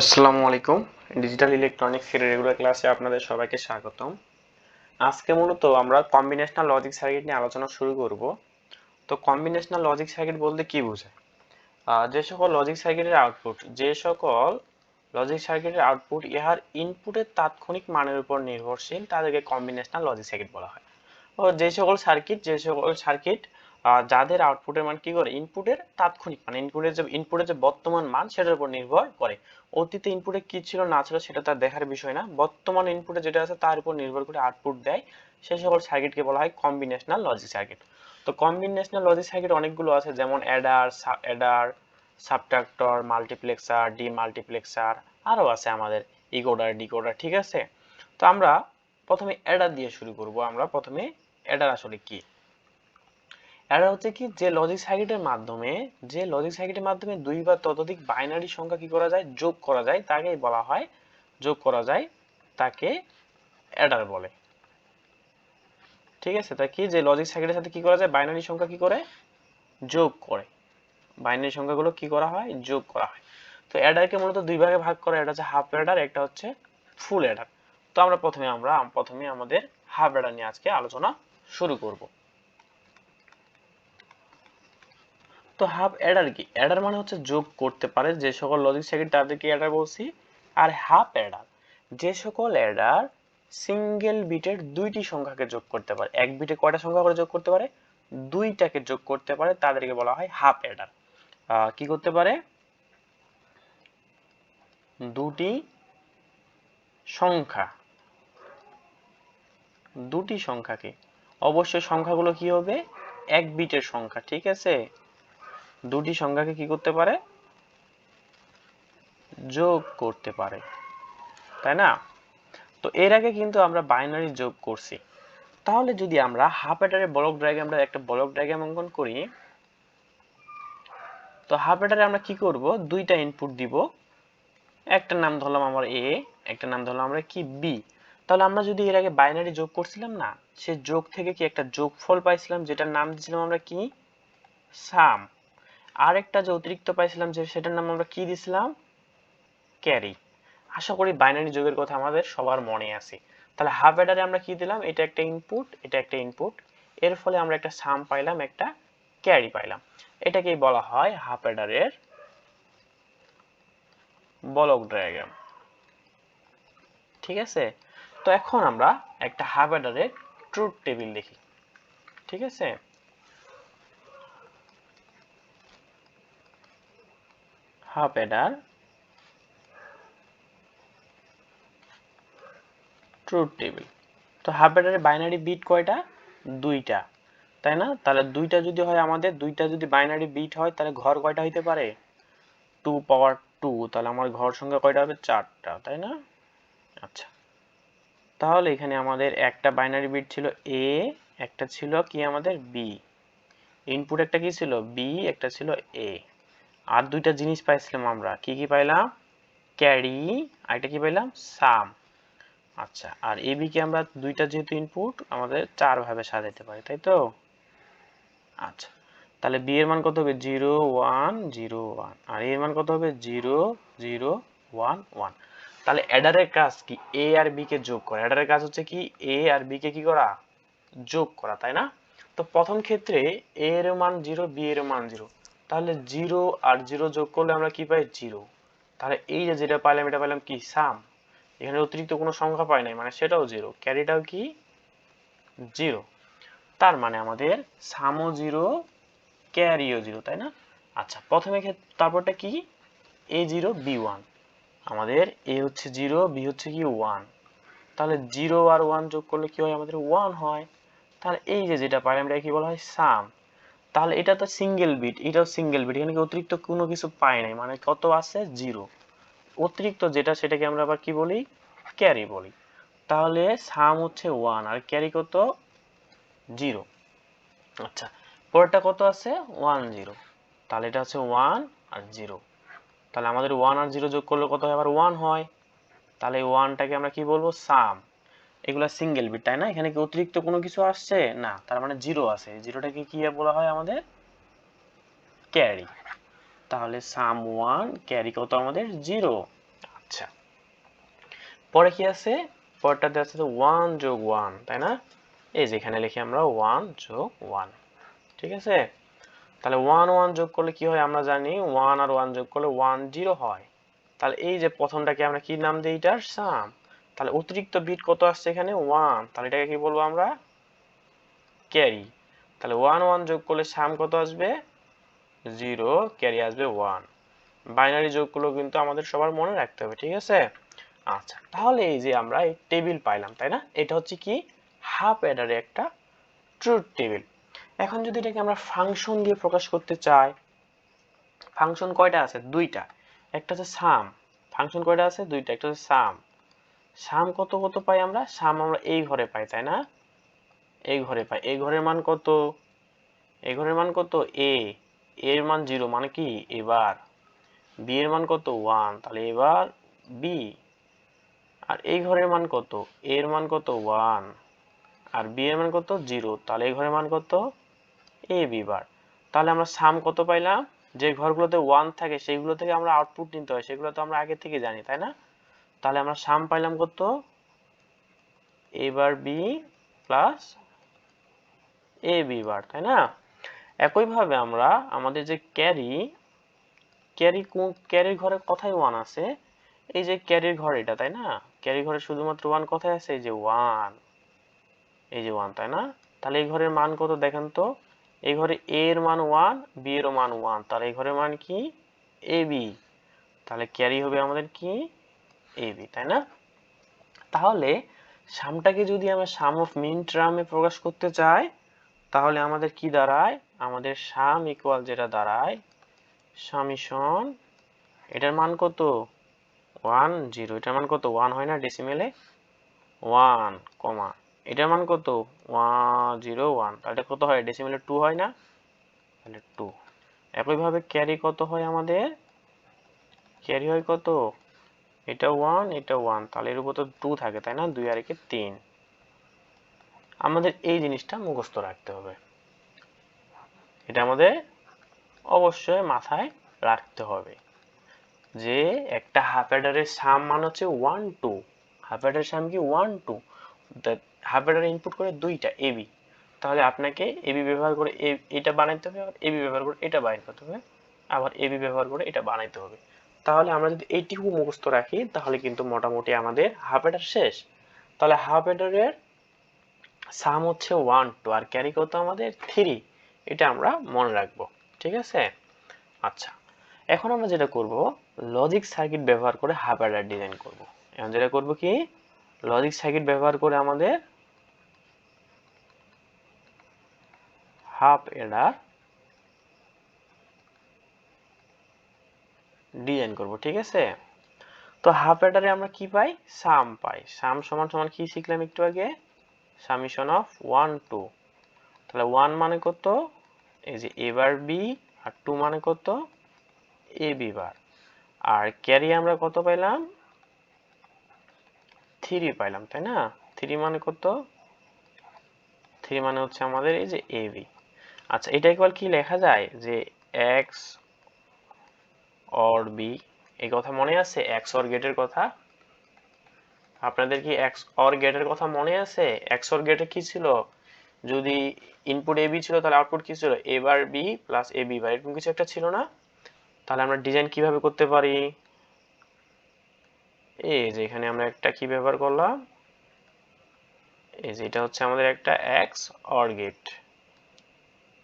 আসসালামু আলাইকুম। Digital electronics এর রেগুলার ক্লাসে আপনাদের সবাইকে স্বাগতম। আজকে মূলত আমরা কম্বিনেশনাল লজিক সার্কিট নিয়ে আলোচনা শুরু করব। তো কম্বিনেশনাল লজিক সার্কিট বলতে কি বোঝায়? যে সকল লজিক সার্কিটের আউটপুট যে সকল লজিক সার্কিটের আউটপুট ইহার ইনপুটের তাৎক্ষণিক মানের উপর নির্ভরশীল, তাদেরকে কম্বিনেশনাল লজিক সার্কিট বলা হয়। ও, যে সকল সার্কিট যে সকল সার্কিট যাদের আউটপুটের মান কি করে? ইনপুটের তাৎক্ষণিক মানে ইনপুটের যে ইনপুটের যে বর্তমান মান সেটার উপর নির্ভর করে। অতীতে ইনপুটে কি ছিল না ছিল সেটা তার দেখার বিষয় না। বর্তমান ইনপুটে যেটা আছে তার উপর নির্ভর করে আউটপুট দেয়। সেই সকল সার্কিটকে বলা হয় কম্বিনেশনাল লজিক সার্কিট তো কম্বিনেশনাল লজিক সার্কিট অনেকগুলো আছে, যেমন adder adder subtractor multiplexer demultiplexer আরও আছে আমাদের ইকোডার ডিকোডার ঠিক আছে? তো আমরা প্রথমে অ্যাডার দিয়ে শুরু করব। আমরা প্রথমে অ্যাডার আসলে কি? অ্যাডার হচ্ছে কি, যে লজিক সার্কিটের মাধ্যমে, যে লজিক সার্কিটের মাধ্যমে দুই বা ততোধিক বাইনারি সংখ্যা কি করা যায়? যোগ করা যায়। তাকেই বলা হয়, যোগ করা যায়, তাকে অ্যাডার বলে। ঠিক আছে? তা কি, যে লজিক সার্কিটের সাথে কি করা যায়? বাইনারি সংখ্যা কি করে? যোগ করে। বাইনারি সংখ্যাগুলো কি করা হয়? যোগ করা হয়। তো অ্যাডারকে মূলত দুই ভাগে ভাগ করা এটা হচ্ছে হাফ অ্যাডার একটা হচ্ছে ফুল অ্যাডার তো আমরা প্রথমে আমরা, প্রথমে আমাদের হাফ অ্যাডার নিয়ে আজকে আলোচনা শুরু করব। তো হাফ অ্যাডার কি? অ্যাডার মানে হচ্ছে যোগ করতে পারে যে সকল লজিক সার্কিট তাদেরকে অ্যাডার বলছি, আর হাফ অ্যাডার, যে সকল অ্যাডার সিঙ্গেল বিটের দুইটি সংখ্যাকে যোগ করতে পারে। এক বিটে কয়টা সংখ্যা করে যোগ করতে পারে? দুইটাকে যোগ করতে পারে, তাদেরকে বলা হয় হাফ অ্যাডার। কি করতে পারে? দুটি সংখ্যা, দুটি সংখ্যাকে। অবশ্যই সংখ্যাগুলো কি হবে? এক বিটের সংখ্যা, ঠিক আছে? দুটি সংখ্যাকে কি করতে পারে? যোগ করতে পারে। তাই না? তো এর আগে কিন্তু আমরা বাইনারি যোগ করছি। তাহলে যদি আমরা হাফ অ্যাডারের ব্লক ডায়াগ্রামটা একটা ব্লক ডায়াগ্রাম অঙ্কন করি, তো হাফ অ্যাডারে আমরা কি করব? দুইটা ইনপুট দিব। একটা নাম ধরলাম আমার এ একটা নাম ধরলাম আমরা কি বি তাহলে আমরা যদি এর আগে বাইনারি যোগ করছিলাম না, সে যোগ থেকে কি একটা যোগফল পাইছিলাম, যেটার নাম দিয়েছিলাম আমরা কি? সাম আরেকটা যে অতিরিক্ত পাইছিলাম যে সেটার নাম আমরা কি দিছিলাম? ক্যারি। আশা করি বাইনারি যোগের কথা আমাদের সবার মনে আছে। তাহলে হাফ অ্যাডারে আমরা কি দিলাম? এটা একটা ইনপুট এটা একটা ইনপুট এর ফলে আমরা একটা সাম পাইলাম, একটা ক্যারি পাইলাম। এটাকেই বলা হয় হাফ অ্যাডারের বলক ডায়াগ্রাম ঠিক আছে? তো এখন আমরা একটা হাফ অ্যাডারের ট্রুথ টেবিল দেখি। ঠিক আছে? হাফ অ্যাডার ট্রুথ টেবিল তো হাফ অ্যাডারের বাইনারি বিট কয়টা? দুইটা। তাই না? তাহলে দুইটা যদি হয় আমাদের, দুইটা যদি বাইনারি বিট হয়, তাহলে ঘর কয়টা হইতে পারে? টু পাওয়ার টু তাহলে আমার ঘর সংখ্যা কয়টা হবে? চারটা, তাই না? আচ্ছা। তাহলে এখানে আমাদের একটা বাইনারি বিট ছিল এ একটা ছিল কি আমাদের বি ইনপুট একটা কি ছিল? বি একটা ছিল এ আর দুইটা জিনিস পাইছিলাম আমরা। কি কি পাইলাম? ক্যারি আর একটা কি পাইলাম? সাম। আচ্ছা আর এ, বি, কে আমরা দুইটা যেহেতু ইনপুট আমাদের চার ভাবে সাজাইতে পারি, তাই তো? আচ্ছা তাহলে বি এর মান কত হবে? Zero, one zero, one. আর এর মান কত হবে? Zero zero, one one. তাহলে অ্যাডারের কাজ কি? এ আর বি কে যোগ করা। অ্যাডারের কাজ হচ্ছে কি? এ আর বি কে কি করা? যোগ করা, তাই না? তো প্রথম ক্ষেত্রে এ এর মান জিরো, বি এর মান জিরো। তাহলে জিরো আর জিরো যোগ করলে আমরা কি পাই? জিরো তাহলে এই যে যেটা পাইলাম, এটা পাইলাম কি? সাম এখানে অতিরিক্ত কোনো সংখ্যা পাই নাই মানে সেটাও জিরো ক্যারিটাও কি? জিরো তার মানে আমাদের সামও জিরো ক্যারিও জিরো তাই না? আচ্ছা প্রথমে তারপরটা কি? এ জিরো বি ওয়ান আমাদের এ হচ্ছে জিরো বি হচ্ছে কি? ওয়ান তাহলে জিরো আর ওয়ান যোগ করলে কি হয়? আমাদের ওয়ান হয়। তাহলে এই যে যেটা পাইলাম আমরা কি বলা হয়? সাম তাহলে এটা তো সিঙ্গেল বিট এটাও সিঙ্গেল বিট এখানে অতিরিক্ত কোনো কিছু পাই নাই? মানে কত আছে? জিরো অতিরিক্ত যেটা সেটাকে আমরা আবার কি বলি? ক্যারি বলি। তাহলে সাম হচ্ছে ওয়ান আর ক্যারি কত? জিরো আচ্ছা পরেরটা কত আছে? ওয়ান জিরো তাহলে এটা হচ্ছে ওয়ান আর জিরো তাহলে আমাদের ওয়ান আর জিরো যোগ করলে কত হয়? আবার ওয়ান হয়। তাহলে ওয়ানটাকে আমরা কি বলব? সাম এগুলা সিঙ্গেল বিট তাই না? এখানে কি অতিরিক্ত কোনো কিছু আসছে? না, তার মানে জিরো আছে। জিরোটাকে কি বলা হয় আমাদের? ক্যারি তাহলে সাম ওয়ান ক্যারি কত আমাদের? জিরো আচ্ছা। পরে কি আছে? পরেরটাতে আছে ওয়ান যোগ ওয়ান তাই না? এই যে এখানে লিখি আমরা ওয়ান যোগ ওয়ান ঠিক আছে? তাহলে ওয়ান ওয়ান যোগ করলে কি হয়? আমরা জানি ওয়ান আর ওয়ান যোগ করলে ওয়ান জিরো হয়। তাহলে এই যে প্রথমটাকে আমরা কি নাম দিই? এটার সাম তাহলে অতিরিক্ত বিট কত আসছে এখানে? ওয়ান তাহলে এটাকে কি বলব আমরা? ক্যারি তাহলে ওয়ান ওয়ান যোগ করলে সাম কত আসবে? জিরো ক্যারি আসবে ওয়ান বাইনারি যোগগুলো কিন্তু আমাদের সবার মনে রাখতে হবে, ঠিক আছে? আচ্ছা তাহলে এই যে আমরা এই টেবিল পাইলাম, তাই না? এটা হচ্ছে কি? হাফ অ্যাডারে একটা ট্রুথ টেবিল এখন যদি এটাকে আমরা ফাংশন দিয়ে প্রকাশ করতে চাই ফাংশন কয়টা আছে? দুইটা। একটা হচ্ছে সাম ফাংশন কয়টা আছে? দুইটা। একটা হচ্ছে সাম সাম কত কত পাই আমরা? সাম আমরা এই ঘরে পাই, তাই না? এই ঘরে পাই। এই ঘরের মান কত? এই ঘরের মান কত? এ এর মান জিরো মানে কি? এবার বি এর মান কত? ওয়ান তাহলে এবার বি আর এই ঘরের মান কত? এর মান কত? ওয়ান আর বি এর মান কত? জিরো তাহলে এই ঘরের মান কত? A B bar. তাহলে আমরা সাম কত পাইলাম? যে ঘরগুলোতে ওয়ান থাকে, সেইগুলো থেকে আমরা আউটপুট নিতে হয়, সেগুলো তো আমরা আগে থেকে জানি, তাই না? তাহলে আমরা সাম পাইলাম কত? এবার B plus A B bar তাই না? একইভাবে আমরা আমাদের যে ক্যারি ক্যারি ক্যারির ঘরে কথাই ওয়ান আছে? এই যে ক্যারির ঘর এটা, তাই না? ক্যারি ঘরে শুধুমাত্র ওয়ান কথাই আছে? এই যে ওয়ান এই যে ওয়ান তাই না? তাহলে এই ঘরের মান কত দেখেন তো? এই ঘরে এ এর মান ওয়ান বি এর মান ওয়ান তাহলে এই ঘরের মান কি? এ বি তাহলে ক্যারি হবে আমাদের কি? এ বি তাই না? তাহলে সামটাকে যদি আমরা সাম অফ মিন টার্মে প্রকাশ করতে চাই, তাহলে আমাদের কি দাঁড়ায়? আমাদের সাম ইকুয়াল যেটা দাঁড়ায় সামিশন এটার মান কত? ওয়ান জিরো এটার মান কত? ওয়ান হয় না ডেসিমেলে ওয়ান কমা এটার মান কত? ওয়ান জিরো ওয়ান তাহলে কত হয়? ডেসিমেলে টু হয় না? তাহলে টু একইভাবে ক্যারি কত হয় আমাদের? ক্যারি হয় কত? এটা ওয়ান এটা ওয়ান তাহলে এর উপর তো টু থাকে, তাই না? দুই আর একে তিন। আমাদের এই জিনিসটা মুখস্থ রাখতে হবে। এটা আমাদের অবশ্যই মাথায় রাখতে হবে যে একটা হাফ অ্যাডারের সাম মান হচ্ছে ওয়ান টু হাফ অ্যাডারের সাম কি one two half adder input করে দুইটা এবি তাহলে আপনাকে এবি ব্যবহার করে এটা বানাইতে হবে, আবার এবি ব্যবহার করে এটা করতে হবে। আবার এবি ব্যবহার করে এটা বানাইতে হবে। তাহলে আমরা যদি এইটুকু মুখস্থ রাখি, তাহলে কিন্তু মোটামুটি আমাদের হাফ অ্যাডার শেষ। তাহলে হাফ অ্যাডারের সাম হচ্ছে ওয়ান টু আর ক্যারি কত আমাদের থ্রি এটা আমরা মনে রাখব, ঠিক আছে? আচ্ছা এখন আমরা যেটা করব লজিক সার্কিট ব্যবহার করে হাফ অ্যাডার ডিজাইন করব। এখন যেটা করব কি? লজিক সার্কিট ব্যবহার করে আমাদের হাফ অ্যাডার ডিজাইন করব, ঠিক আছে? তো হাফ অ্যাডারে আমরা কি পাই? সাম পাই। সাম সমান সমান কি শিখলাম একটু আগে? সামিশন অফ ওয়ান টু তাহলে ওয়ান মানে কত? এই যে এবার বি আর টু মানে কত? A B bar R carry আমরা কত পাইলাম? থ্রি পাইলাম, তাই না? থ্রি মানে কত? থ্রি মানে হচ্ছে আমাদের এই যে এ বি আচ্ছা এটা একবার কি লেখা যায়? যে এক্স অর বি এই কথা মনে আছে? এক্স অর গেটের কথা। আপনাদের কি এক্স অর গেটের কথা মনে আছে? এক্স অর গেটে কি ছিল? যদি ইনপুট এ বি ছিল, তাহলে আউটপুট কি ছিল? A bar B plus A B bar এরকম কিছু একটা ছিল না? তাহলে আমরা ডিজাইন কীভাবে করতে পারি? এই যে এখানে আমরা একটা কি ব্যবহার করলাম? এই যে এটা হচ্ছে আমাদের একটা এক্স অর গেট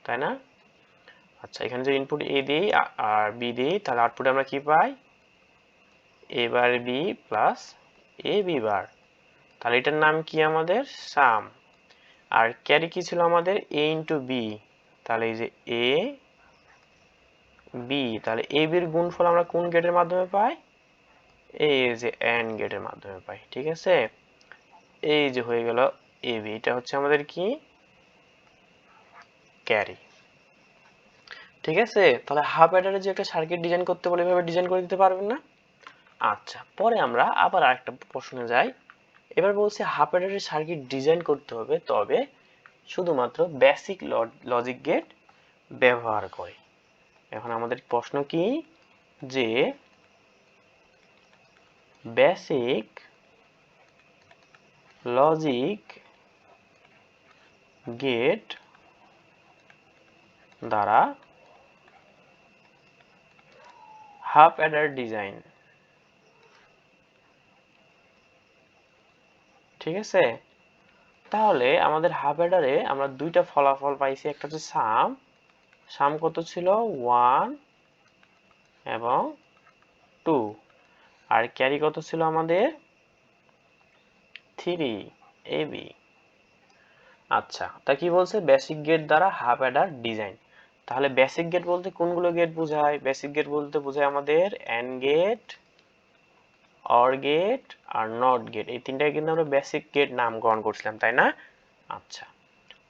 তাই না? আচ্ছা এখানে যে ইনপুট এ দিই আর বি দিই, তাহলে আউটপুটে আমরা কি পাই? A bar B plus A B bar তাহলে এটার নাম কি আমাদের? সাম আর ক্যারি কি ছিল আমাদের? এ ইন্টু বি তাহলে এই যে এ বি তাহলে এ বির গুণফল আমরা কোন গেটের মাধ্যমে পাই? এই যে এন্ড গেটের মাধ্যমে পাই, ঠিক আছে? এই যে হয়ে গেল এ বি এটা হচ্ছে আমাদের কি? ক্যারি ঠিক আছে? তাহলে হাফ অ্যাডারে যে একটা সার্কিট ডিজাইন করতে বলে, এভাবে ডিজাইন করে দিতে পারবেন না? আচ্ছা পরে আমরা আবার আরেকটা প্রশ্নে যাই। এবার বলছে হাফ অ্যাডারের সার্কিট ডিজাইন করতে হবে, তবে শুধুমাত্র বেসিক লজিক গেট ব্যবহার করে। এখন আমাদের প্রশ্ন কি? যে বেসিক লজিক গেট দ্বারা হাফ অ্যাডার ডিজাইন। ঠিক আছে? তাহলে আমাদের হাফ অ্যাডারে আমরা দুইটা ফলাফল পাইছি। একটা হচ্ছে সাম। সাম কত ছিল? ওয়ান এবং টু। আর ক্যারি কত ছিল আমাদের? Three, A, B. আচ্ছা তা কি বলছে? বেসিক গেট দ্বারা হাফ অ্যাডার ডিজাইন। তাহলে বেসিক গেট বলতে কোনগুলো গেট বোঝায়? বেসিক গেট বলতে বোঝায় আমাদের অ্যান্ড গেট অর গেট আর নট গেট এই তিনটাকে কিন্তু আমরা বেসিক গেট নামকরণ করছিলাম, তাই না? আচ্ছা।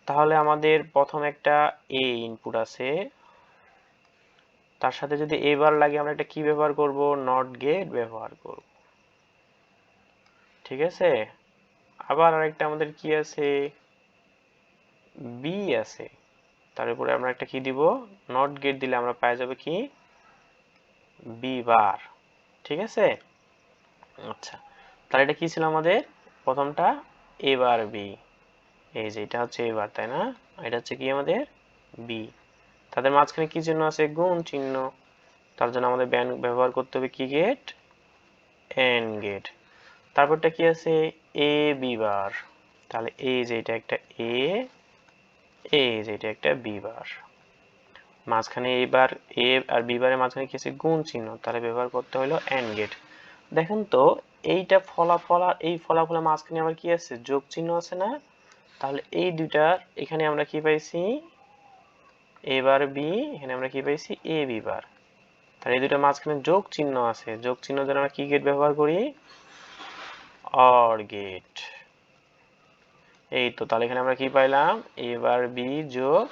তাহলে আমাদের প্রথম একটা এ ইনপুট আছে। তার সাথে যদি এবার লাগে আমরা একটা কি ব্যবহার করব? নট গেট ব্যবহার করব। ঠিক আছে? আবার আরেকটা আমাদের কি আছে? বি আছে। তার উপরে আমরা একটা কি দিব? নট গেট দিলে আমরা পাওয়া যাবে কি? বি বার ঠিক আছে? আচ্ছা তাহলে এটা কি ছিল আমাদের? প্রথমটা এ বার বি এই যে এটা হচ্ছে এবার তাই না? এটা হচ্ছে কি আমাদের? বি তাদের মাঝখানে কি চিহ্ন আছে? গুণ চিহ্ন। তার জন্য আমাদের ব্যান ব্যবহার করতে হবে কি গেট এন গেট তারপরটা কি আছে? এ বি বার তাহলে এই যে এটা একটা এ এই যে এটা একটা বি বার মাঝখানে এইবার এ আর বি বারের মাঝখানে কি আছে? গুণ চিহ্ন। তাহলে ব্যবহার করতে হলো এন গেট দেখেন তো, এইটা ফলাফল এই ফলাফলের মাঝখানে আবার কি আছে? যোগ চিহ্ন আছে না? তাহলে এই দুইটার এখানে আমরা কি পাইছি? এ বার বি এখানে আমরা কি পাইছি? A B bar. তাহলে এই দুইটার মাঝখানে যোগ চিহ্ন আছে। যোগ চিহ্ন জন্য আমরা কি গেট ব্যবহার করি? অর গেট এই তো, তাহলে এখানে আমরা কি পাইলাম? এ বার বি যোগ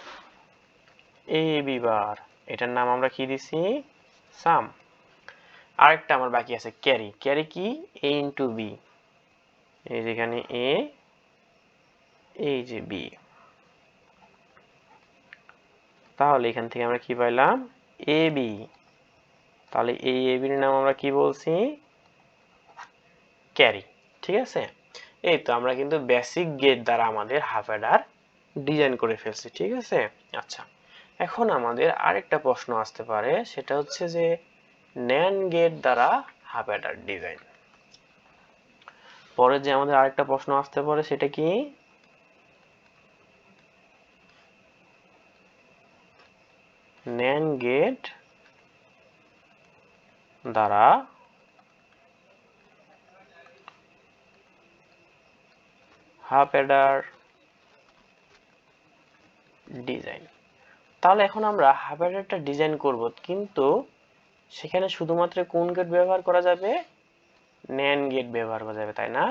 এ বি বার এটার নাম আমরা কি দিছি? সাম আরেকটা আমার বাকি আছে ক্যারি ক্যারি কি? এ ইন্টু বি এই যেখানে এ এই যে বি তাহলে এখান থেকে আমরা কি পাইলাম? এ বি তাহলে এই এ বির নাম আমরা কি বলছি? ক্যারি ঠিক আছে? এই তো আমরা কিন্তু বেসিক গেট দ্বারা আমাদের হাফ অ্যাডার ডিজাইন করে ফেলছি, ঠিক আছে? আচ্ছা এখন আমাদের আরেকটা প্রশ্ন আসতে পারে, সেটা হচ্ছে যে ন্যান গেট দ্বারা হাফ অ্যাডার ডিজাইন পরে যে আমাদের আরেকটা প্রশ্ন আসতে পারে, সেটা কি? ন্যান গেট দ্বারা হাফ অ্যাডার ডিজাইন। তাহলে এখন আমরা হাফ অ্যাডারটা ডিজাইন করব, কিন্তু সেখানে শুধুমাত্র কোন গেট ব্যবহার করা যাবে? ন্যান গেট ব্যবহার করা যাবে, তাই না?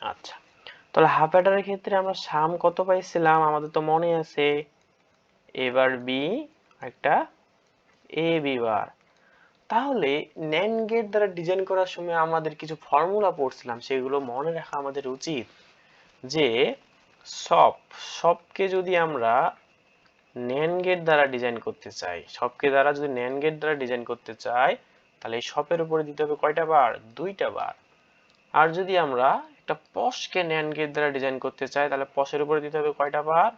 আচ্ছা। তাহলে হাফ অ্যাডারের ক্ষেত্রে আমরা সাম কত পাইছিলাম? আমাদের তো মনে আছে। এবার বি একটা এ বি বার তাহলে ন্যান গেট দ্বারা ডিজাইন করার সময় আমাদের কিছু ফর্মুলা পড়ছিলাম, সেগুলো মনে রাখা আমাদের উচিত। যে সব, সবকে যদি আমরা ন্যান গেট দ্বারা ডিজাইন করতে চাই, সবকে দ্বারা যদি ন্যান গেট দ্বারা ডিজাইন করতে চাই, তাহলে এই সপের উপরে দিতে হবে কয়টা বার? দুইটা বার। আর যদি আমরা একটা পশকে ন্যান গেট দ্বারা ডিজাইন করতে চাই, তাহলে পশের উপরে দিতে হবে কয়টা বার?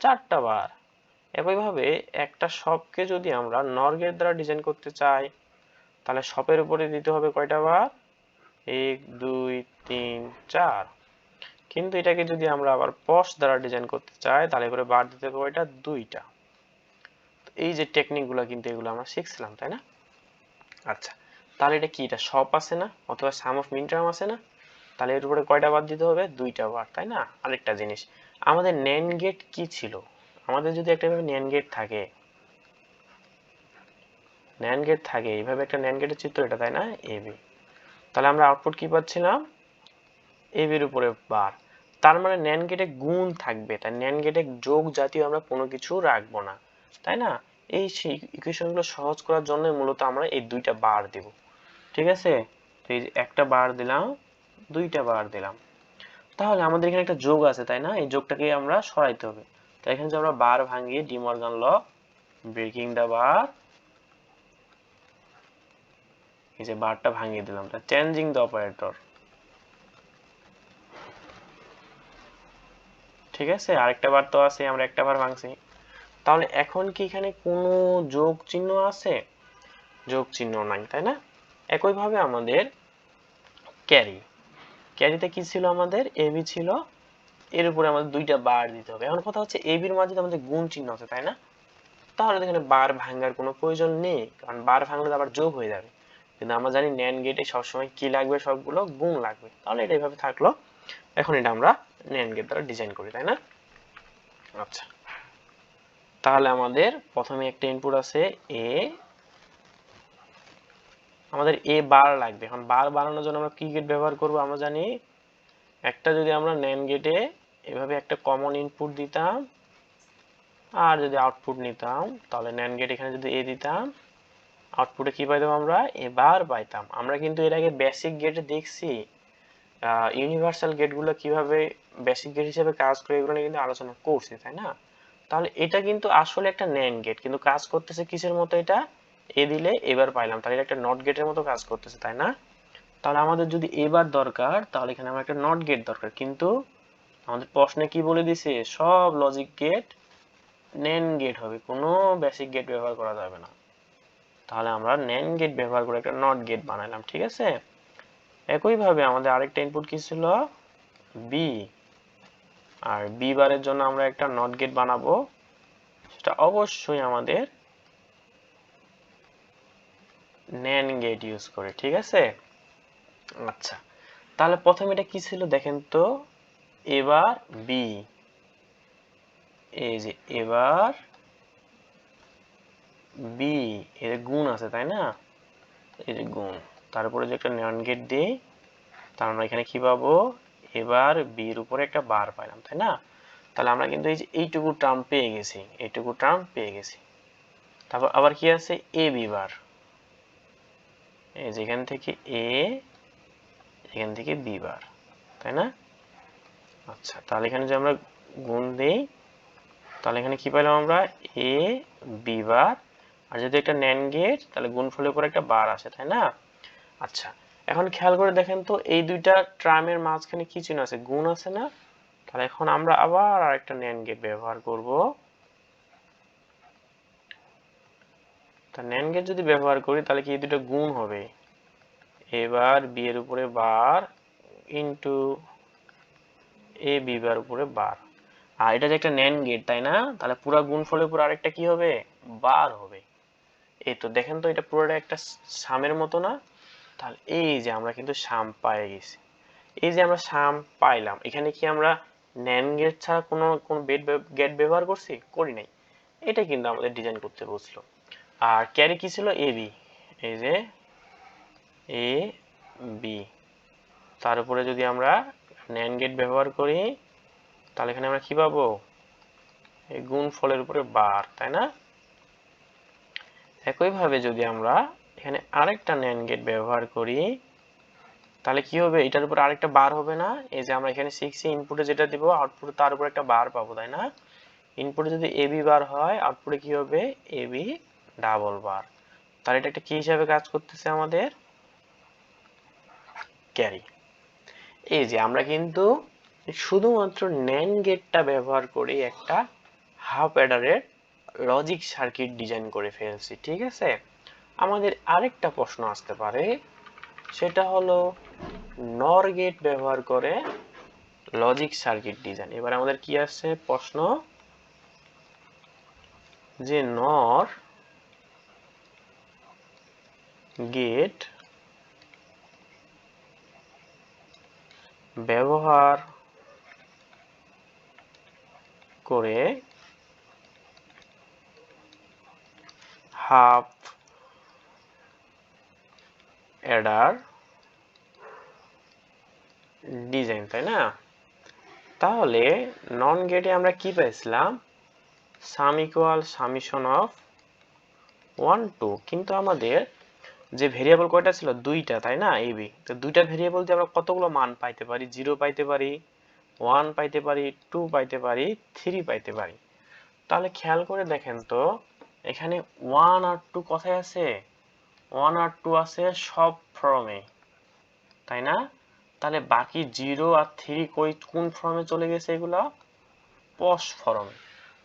চারটা বার। একইভাবে একটা শপকে যদি আমরা নর গেট দ্বারা ডিজাইন করতে চাই, তাহলে শপের উপরে দিতে হবে কয়টা বার? এক, দুই, তিন, চার। কিন্তু এটাকে যদি আমরা আবার পশ দ্বারা ডিজাইন করতে চাই, তাহলে করে বার দিতে হবে এটা দুইটা। এই যে টেকনিকগুলো কিন্তু এগুলো আমরা শিখছিলাম, তাই না? আচ্ছা তাহলে এটা কি, এটা সব আছে না? অথবা সাম অফ মিনটার্ম আছে না? তাহলে এর উপরে কয়টা বার দিতে হবে? দুইটা বার তাই না? আরেকটা জিনিস, আমাদের ন্যান গেট কি ছিল? আমাদের যদি একটা ন্যান গেট থাকে ন্যান গেট থাকে এইভাবে একটা ন্যান গেটের চিত্র এটা, তাই না? এবি তাহলে আমরা আউটপুট কি পাচ্ছিলাম? এবির উপরে বার তার মানে ন্যান গেটে গুণ থাকবে। তাই ন্যান গেটে যোগ জাতীয় আমরা কোনো কিছু রাখব না। তাই না? এই সেই ইকুয়েশনগুলো সহজ করার জন্য মূলত আমরা এই দুইটা বার দেব। ঠিক আছে? তো এই একটা বার দিলাম, দুইটা বার দিলাম। তাহলে আমাদের এখানে একটা যোগ আছে, তাই না? এই যোগটাকে আমরা সরাইতে হবে। তাই এখানে যে আমরা বার ভাঙিয়ে ডিমর্গান ল ব্রেকিং দা বার এই যে বারটা ভাঙিয়ে দিলাম। চেঞ্জিং দ্য অপারেটর ঠিক আছে? আরেকটা বার তো আছে, আমরা একটা বার ভাঙছি। তাহলে এখন কি এখানে কোনো যোগ চিহ্ন আছে? যোগ চিহ্ন নাই, তাই না? একইভাবে আমাদের ক্যারি। ক্যারিতে কি ছিল আমাদের? এবি ছিল। এর উপরে আমাদের দুইটা বার দিতে হবে। এখন কথা হচ্ছে এবির মাঝে তো আমাদের গুণ চিহ্ন আছে, তাই না? তাহলে এখানে বার ভাঙার কোনো প্রয়োজন নেই, কারণ বার ভাঙলে আবার যোগ হয়ে যাবে। কিন্তু আমরা জানি ন্যান গেটে সবসময় কি লাগবে? সবগুলো গুণ লাগবে। তাহলে এটা এইভাবে থাকল। এখন এটা আমরা ন্যান গেট দ্বারা ডিজাইন করি, তাই না? আচ্ছা। তাহলে আমাদের প্রথমে একটা ইনপুট আছে এ আমাদের এ বার লাগবে। এখন বার বানানোর জন্য আমরা কি গেট ব্যবহার করব আমরা জানি? একটা যদি আমরা ন্যান গেটে এভাবে একটা কমন ইনপুট দিতাম, আর যদি আউটপুট নিতাম, তাহলে ন্যান গেট এখানে যদি এ দিতাম আউটপুটে কি পাইতাম আমরা? এবার পাইতাম। আমরা কিন্তু এর আগে বেসিক গেটে দেখছি ইউনিভার্সাল গেটগুলো কীভাবে বেসিক গেট হিসেবে কাজ করে, এগুলো কিন্তু আলোচনা করছি, তাই না? তাহলে এটা কিন্তু আসলে একটা ন্যান গেট কিন্তু কাজ করতেছে কিসের মতো এটা? এ দিলে এবার পাইলাম, তাহলে একটা নট গেটের মতো কাজ করতেছে, তাই না? তাহলে আমাদের যদি এবার দরকার, তাহলে এখানে আমার একটা নট গেট দরকার, কিন্তু আমাদের প্রশ্নে কি বলে দিছে? সব লজিক গেট নেন গেট হবে, কোনো বেসিক গেট ব্যবহার করা যাবে না। তাহলে আমরা নেন গেট ব্যবহার করে একটা নট গেট বানাইলাম, ঠিক আছে? একইভাবে আমাদের আরেকটা ইনপুট কি ছিল? বি আর বি বারের জন্য আমরা একটা নট গেট বানাবো। সেটা অবশ্যই আমাদের নেন গেট ইউজ করে, ঠিক আছে? আচ্ছা তাহলে প্রথমে এটা কি ছিল দেখেন তো? এবার বি এই যে এবার বি এর গুণ আছে, তাই না? এই যে গুণ। তারপরে যে একটা নন গেট দিই, তার আমরা এখানে কি পাবো? এবার বির উপরে একটা বার পাইলাম, তাই না? তাহলে আমরা কিন্তু এই যে এইটুকু টার্ম পেয়ে গেছি, এইটুকু টার্ম পেয়ে গেছি। তারপর আবার কি আছে? এ বি বার এই যেখান থেকে এ এখান থেকে বি বার তাই না? আচ্ছা তাহলে এখানে যে আমরা গুণ দিই, তাহলে এখানে কি পাইলাম আমরা? এ বি বার আর যদি একটা ন্যান গেট তাহলে গুণফলের উপর একটা বার আসে তাই না? আচ্ছা এখন খেয়াল করে দেখেন তো, এই দুইটা ট্রামের মাঝখানে কি চিহ্ন আছে? গুণ আছে না? তাহলে এখন আমরা আবার আরেকটা ন্যান গেট ব্যবহার করব। তা ন্যান গেট যদি ব্যবহার করি, তাহলে কি এই দুটো গুণ হবে? এবার বি এর উপরে বার ইনটু এ বি বার উপরে বার। আর এটা যে একটা ন্যান গেট, তাই না? তাহলে পুরো গুণফলের উপর আরেকটা কি হবে? বার হবে। এই তো দেখেন তো, এটা পুরোটা একটা সামের মতো না? তাহলে এই যে আমরা কিন্তু সাম পায়ে গেছি। এই যে আমরা সাম পাইলাম, এখানে কি আমরা ন্যান গেট ছাড়া কোনো কোনো বেড গেট ব্যবহার করছি? করি নাই। এটা কিন্তু আমাদের ডিজাইন করতে বসল আর ক্যারি কি ছিল? A B. এই যে এ বি। তার উপরে যদি আমরা ন্যান গেট ব্যবহার করি, তাহলে এখানে আমরা কি পাবো? এই গুণ ফলের উপরে বার, তাই না? একইভাবে যদি আমরা এখানে আরেকটা ন্যান গেট ব্যবহার করি। তাহলে কি হবে? এটার উপর আরেকটা বার হবে না? এই যে আমরা এখানে শিখছি ইনপুটে যেটা দিব আউটপুটে তার উপর একটা বার পাবো, তাই না? ইনপুটে যদি এবি বার হয় আউটপুটে কি হবে? এবি ডাবল বার তাহলে এটা একটা কি হিসাবে কাজ করতেছে আমাদের? ক্যারি এই যে আমরা কিন্তু শুধুমাত্র ন্যান গেটটা ব্যবহার করে একটা হাফ অ্যাডারের লজিক সার্কিট ডিজাইন করে ফেলছি, ঠিক আছে? আমাদের আরেকটা প্রশ্ন আসতে পারে। সেটা হলো, নর গেট ব্যবহার করে লজিক সার্কিট ডিজাইন এবার আমাদের কি আসছে প্রশ্ন? যে নর গেট ব্যবহার করে হাফ অ্যাডার ডিজাইন, তাই না? তাহলে নন গেটে আমরা কি পাইছিলাম? Sum equal summation of one two কিন্তু আমাদের যে ভেরিয়েবল কয়টা ছিল? দুইটা, তাই না? এবি তো দুইটা ভেরিয়েবল দিয়ে আমরা কতগুলো মান পাইতে পারি? জিরো পাইতে পারি ওয়ান পাইতে পারি টু পাইতে পারি থ্রি পাইতে পারি। তাহলে খেয়াল করে দেখেন তো, এখানে ওয়ান আর টু কথায় আছে? ওয়ান আর টু আছে সব ফর্মে তাই না? তাহলে বাকি জিরো আর থ্রি কই, কোন ফর্মে চলে গেছে এগুলা? পস ফর্মে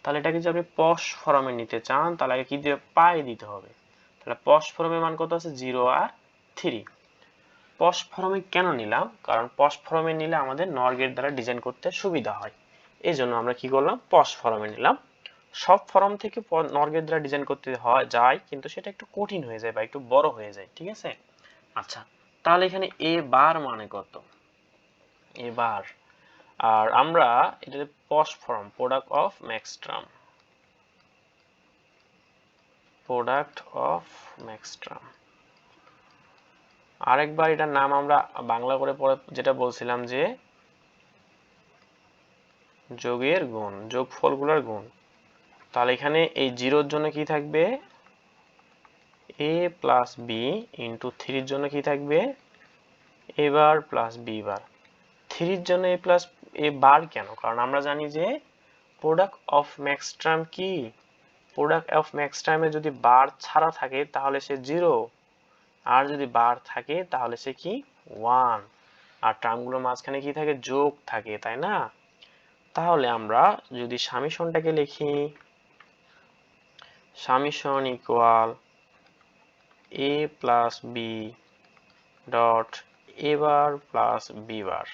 তাহলে এটাকে যদি আপনি পস ফর্মে নিতে চান, তাহলে আগে কি দিয়ে, পাই দিতে হবে। তাহলে পস ফর্মের মান কত আছে? জিরো আর থ্রি পস ফর্মে কেন নিলাম? কারণ পস ফর্মে নিলে আমাদের নরগেট দ্বারা ডিজাইন করতে সুবিধা হয়। এই জন্য আমরা কি করলাম? পস ফর্মে নিলাম। সব ফর্ম থেকে নর দ্বারা ডিজাইন করতে হয়, যায়, কিন্তু সেটা একটু কঠিন হয়ে যায় বা একটু বড় হয়ে যায়, ঠিক আছে? আচ্ছা তাহলে এখানে এ বার মানে কত? এ বার। আর আমরা এটা POS form product of maxterm product of maxterm আরেকবার এটার নাম আমরা বাংলা করে পড়ে, যেটা বলছিলাম যে, যোগের গুণ, যোগফলগুলোর গুণ। তাহলে এখানে এই জিরোর জন্য কি থাকবে? এ প্লাস বি ইন্টু থ্রির জন্য কি থাকবে? এ বার প্লাস বি বার থ্রির জন্য এ প্লাস এ বার কেন? কারণ আমরা জানি যে প্রোডাক্ট অফ ম্যাক্সট্রাম কি? প্রোডাক্ট অফ ম্যাক্সট্রামে যদি বার ছাড়া থাকে, তাহলে সে জিরো আর যদি বার থাকে, তাহলে সে কি? ওয়ান আর টার্মগুলোর মাঝখানে কি থাকে? যোগ থাকে, তাই না? তাহলে আমরা যদি সামিশনটাকে লিখি summation equal A plus B dot A bar plus B bar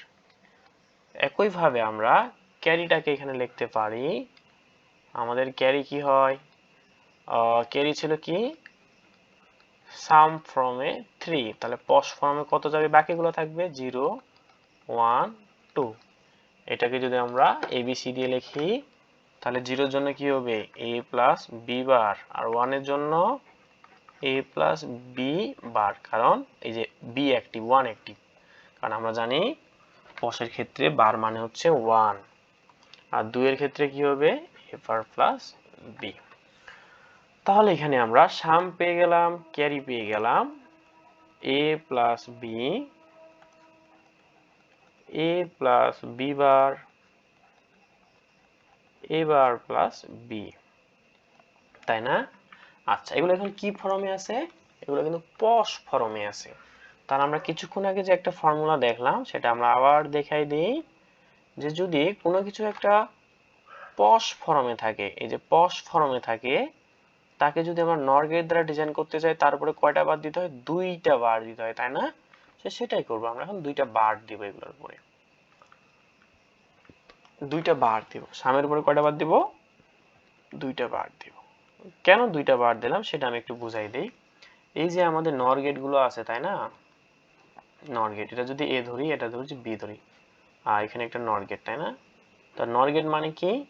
একইভাবে আমরা ক্যারিটাকে এখানে লিখতে পারি। আমাদের ক্যারি কি হয়? ক্যারি ছিল কি? সাম ফর্মে থ্রি তাহলে পস ফর্মে কত যাবে? বাকিগুলো থাকবে জিরো ওয়ান টু এটাকে যদি আমরা এবিসি দিয়ে লিখি তাহলে জিরোর জন্য কি হবে? এ প্লাস বি বার আর ওয়ানের জন্য এ প্লাস বি বার কারণ এই যে বি অ্যাক্টিভ ওয়ান অ্যাক্টিভ কারণ আমরা জানি পসের ক্ষেত্রে বার মানে হচ্ছে ওয়ান আর দুইয়ের ক্ষেত্রে কি হবে? এ বার প্লাস বি তাহলে এখানে আমরা সাম পেয়ে গেলাম ক্যারি পেয়ে গেলাম। A plus B A plus B bar A bar plus B তাই না? আচ্ছা এগুলো এখন কি ফর্মে আছে? এগুলো কিন্তু পস ফর্মে আছে। তাহলে আমরা কিছুক্ষণ আগে যে একটা ফর্মুলা দেখলাম, সেটা আমরা আবার দেখাই দিই যে যদি কোনো কিছু একটা পস ফর্মে থাকে, এই যে পস ফর্মে থাকে, তাকে যদি আমরা নর গেট দ্বারা ডিজাইন করতে চাই, তারপরে কয়টা বার দিতে হয়? দুইটা বার দিতে হয়, তাই না? সেটাই করব, আমরা এখন দুইটা বার দিব এগুলোর উপরে। দুইটা বার দিব। সামের উপরে কয়টা বার দিব? দুইটা বার দিব। কেন দুইটা বার দিলাম সেটা আমি একটু বুঝাই দিই। এই যে আমাদের নর গেটগুলো আছে, তাই না? নর গেট এটা যদি এ ধরি, এটা ধরছি বি ধরি। আর এখানে একটা নর গেট তাই না? তো নর গেট মানে কি?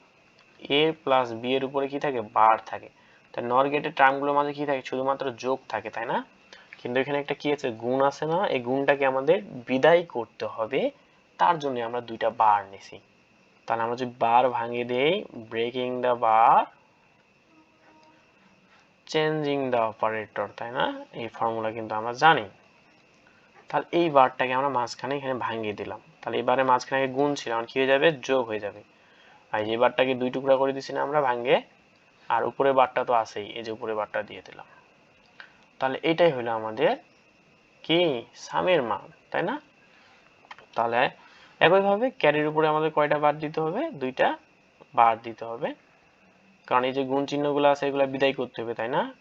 এ প্লাস বি এর উপরে কি থাকে? বার থাকে। তা নর গেটের টার্মগুলোর মাঝে কি থাকে? শুধুমাত্র যোগ থাকে, তাই না? কিন্তু এখানে একটা কি আছে? গুণ আছে না? এই গুণটাকে আমাদের বিদায় করতে হবে। তার জন্য আমরা দুইটা বার নিছি। তাহলে আমরা যদি বার ভাঙিয়ে দেই breaking the bar changing the operator তাই না? এই ফর্মুলা কিন্তু আমরা জানি। তাহলে এই বারটাকে আমরা মাঝখানে এখানে ভাঙিয়ে দিলাম। তাহলে এবারে মাঝখানে গুণ ছিল কি হয়ে যাবে? যোগ হয়ে যাবে। আর এই বারটাকে দুই টুকরা করে দিছি না আমরা, ভাঙে। আর উপরে বারটা তো আছেই, এই যে উপরে বারটা দিয়ে দিলাম। তাহলে এটাই হলো আমাদের কি? সামের মান, তাই না? তাহলে একইভাবে ক্যারির উপরে আমাদের কয়টা বার দিতে হবে? দুইটা বার দিতে হবে। কারণ এই যে গুণ চিহ্নগুলো আছে, এগুলো বিদায় করতে হবে, তাই না?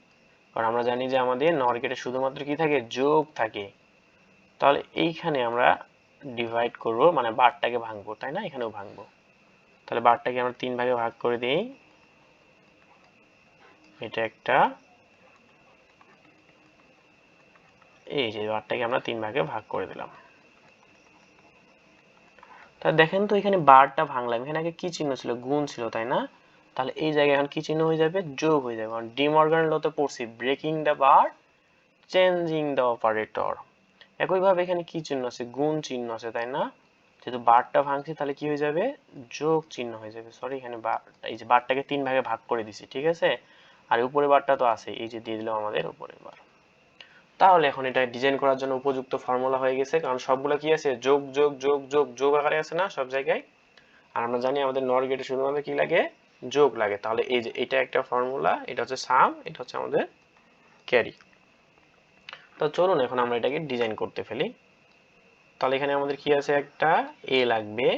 কারণ আমরা জানি যে আমাদের নরগেটে শুধুমাত্র কি থাকে? যোগ থাকে। তাহলে এইখানে আমরা ডিভাইড করব মানে বারটাকে ভাঙবো, তাই না? এখানেও ভাঙবো। তাহলে বারটাকে আমরা তিন ভাগে ভাগ করে দিই। এটা একটা। এই যে বারটাকে আমরা তিন ভাগে ভাগ করে দিলাম। তা দেখেন তো এখানে বারটা ভাঙলাম। এখানে আগে কি চিহ্ন ছিল? গুণ ছিল, তাই না? তাহলে এই জায়গায় এখন কি চিহ্ন হয়ে যাবে? যোগ হয়ে যাবে। কারণ ডিমর্গান লতে পড়ছি breaking the bar changing the operator একইভাবে এখানে কি চিহ্ন আছে? গুণ চিহ্ন আছে, তাই না? যেহেতু বারটা ভাঙছি, তাহলে কি হয়ে যাবে? যোগ চিহ্ন হয়ে যাবে। সরি এখানে বার, এই যে বারটাকে তিন ভাগে ভাগ করে দিছি, ঠিক আছে? আর উপরে বারটা তো আছে, এই যে দিয়ে দিলাম আমাদের উপরের বার। তাহলে এখন এটা ডিজাইন করার জন্য উপযুক্ত ফর্মুলা হয়ে গেছে। কারণ সবগুলো কি আছে? যোগ যোগ যোগ যোগ যোগ আকারে আছে না সব জায়গায়? আর আমরা জানি আমাদের নর গেটে শুধুমাত্র কি লাগে? যোগ লাগে। তাহলে এই যে এটা একটা ফর্মুলা এটা হচ্ছে সাম এটা হচ্ছে আমাদের ক্যারি তো চলুন এখন আমরা এটাকে ডিজাইন করতে ফেলি। তাহলে এখানে আমাদের কি আছে? একটা এ লাগবে।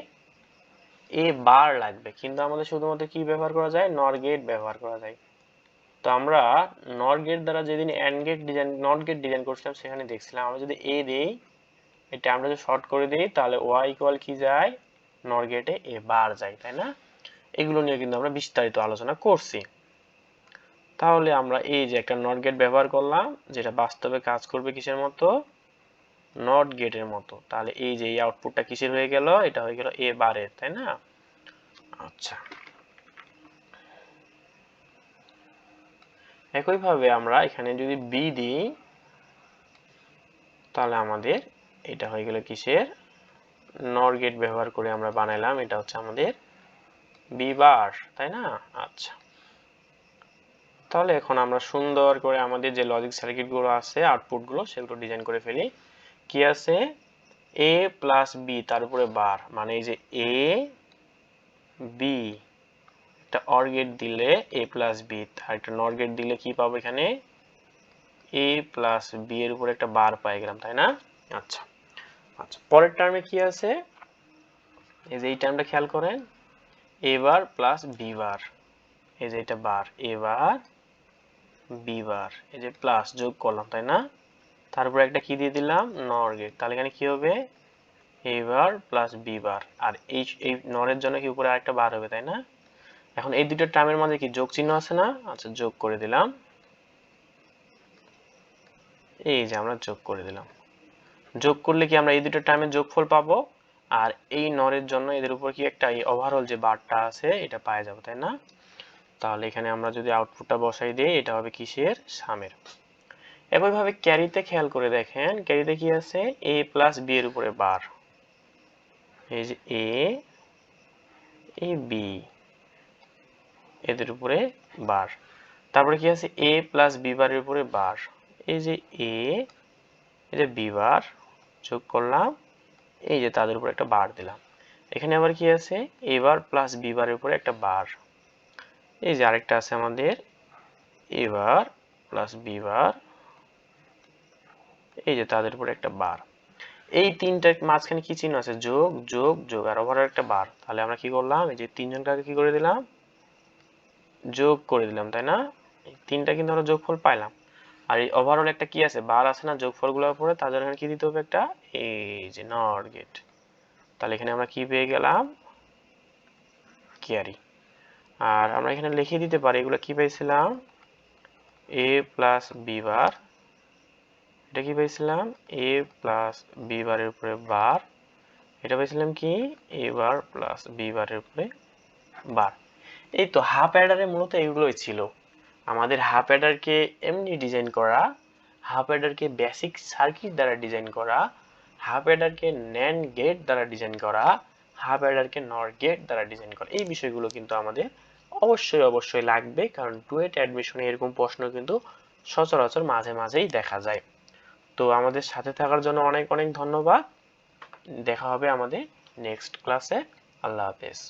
এ বার লাগবে। কিন্তু আমাদের শুধুমাত্র কি ব্যবহার করা যায়? নর গেট ব্যবহার করা যায়। তো আমরা নর গেট দ্বারা যেদিন and gate design not gate design করছিলাম, সেখানে দেখছিলাম। আমরা যদি এ দিই, এটা আমরা যদি শর্ট করে দিই, তাহলে ওয়াই ইকুয়াল কি যায়? নর গেটে এ বার যায়, তাই না? এগুলো নিয়ে কিন্তু আমরা বিস্তারিত আলোচনা করছি। তাহলে আমরা এই যে একটা নট গেট ব্যবহার করলাম, যেটা বাস্তবে কাজ করবে কিসের মতো? নট গেটের মতো। তাহলে এই যে এই আউটপুটটা কিসের হয়ে গেল? এটা হয়ে গেল এ বারের তাই না? আচ্ছা। একইভাবে আমরা এখানে যদি বি দিই, তাহলে আমাদের এটা হয়ে গেল কিসের? নর গেট ব্যবহার করে আমরা বানাইলাম, এটা হচ্ছে আমাদের বি বার তাই না? আচ্ছা। তাহলে এখন আমরা সুন্দর করে আমাদের যে লজিক সার্কিটগুলো আছে আউটপুটগুলো সেগুলো ডিজাইন করে ফেলি। কি আছে? এ প্লাস বি তার উপরে বার মানে এই যে এ বি একটা অর গেট দিলে এ প্লাস বি আর একটা নর গেট দিলে কি পাবো এখানে? এ প্লাস বি এর উপরে একটা বার পাই গেলাম, তাই না? আচ্ছা আচ্ছা পরের টার্মে কি আছে? এই যে এই টার্মটা খেয়াল করেন এ বার প্লাস বি বার এই যে এটা বার এ বার বি বার এই যে প্লাস যোগ করলাম, তাই না? তারপর একটা কি দিয়ে দিলাম? নর গেট তাহলে এখানে কি হবে? এ বার প্লাস বি বার আর এই এই নরের জন্য কি উপরে আরেকটা বার হবে, তাই না? এখন এই দুটো টার্মের মাঝে কি যোগ চিহ্ন আছে না? আচ্ছা যোগ করে দিলাম। এই যে আমরা যোগ করে দিলাম। যোগ করলে কি আমরা এই দুটো টার্মের যোগফল পাবো? আর এই নরের জন্য এদের উপর কি একটা এই ওভারঅল যে বারটা আছে, এটা পাওয়া যাবে, তাই না? তাহলে এখানে আমরা যদি আউটপুটটা বসাই দিই, এটা হবে কিসের? সামের একইভাবে ক্যারিতে খেয়াল করে দেখেন ক্যারিতে কি আছে? এ প্লাস বি এর উপরে বার এই যে এ বি এদের উপরে বার। তারপরে কি আছে? এ প্লাস বি বারের উপরে বার। এই যে এ এই যে বি বার যোগ করলাম, এই যে তাদের উপরে একটা বার দিলাম। এখানে আবার কি আছে? এ বার প্লাস বি বারের উপরে একটা বার। এই যে আরেকটা আছে আমাদের। এ বার প্লাস বি বার, এই যে তাদের উপরে একটা বার। এই তিনটার মাঝখানে কি চিহ্ন আছে? যোগ যোগ যোগ, আর ওভার একটা বার। তাহলে আমরা কি করলাম? এই যে তিনজনকে কি করে দিলাম? যোগ করে দিলাম, তাই না? তিনটা কিন্তু আমরা যোগফল পাইলাম। আর এই ওভারঅল একটা কি আছে? বার আছে না যোগফলগুলোর উপরে, তার জন্য এখানে কি দিতে হবে একটা? এই যে নট গেট তাহলে এখানে আমরা কি পেয়ে গেলাম? ক্যারি। আর আমরা এখানে লিখে দিতে পারি, এগুলো কি পাইছিলাম এ প্লাস বি বার এটা কি পাইছিলাম এ প্লাস বি বারের উপরে বার এটা পাইছিলাম কি? এ বার প্লাস বি বারের উপরে বার এই তো হাফ অ্যাডারে মূলত এগুলোই ছিল। আমাদের হাফ অ্যাডারকে এমনি ডিজাইন করা হাফ অ্যাডারকে বেসিক সার্কিট দ্বারা ডিজাইন করা হাফ অ্যাডারকে ন্যান্ড গেট দ্বারা ডিজাইন করা হাফ অ্যাডারকে নর গেট দ্বারা ডিজাইন করা। এই বিষয়গুলো কিন্তু আমাদের অবশ্যই অবশ্যই লাগবে, কারণ টুয়েট অ্যাডমিশনে এরকম প্রশ্ন কিন্তু সচরাচর মাঝে মাঝেই দেখা যায়। তো আমাদের সাথে থাকার জন্য অনেক অনেক ধন্যবাদ। দেখা হবে আমাদের নেক্সট ক্লাসে আল্লাহ হাফেজ।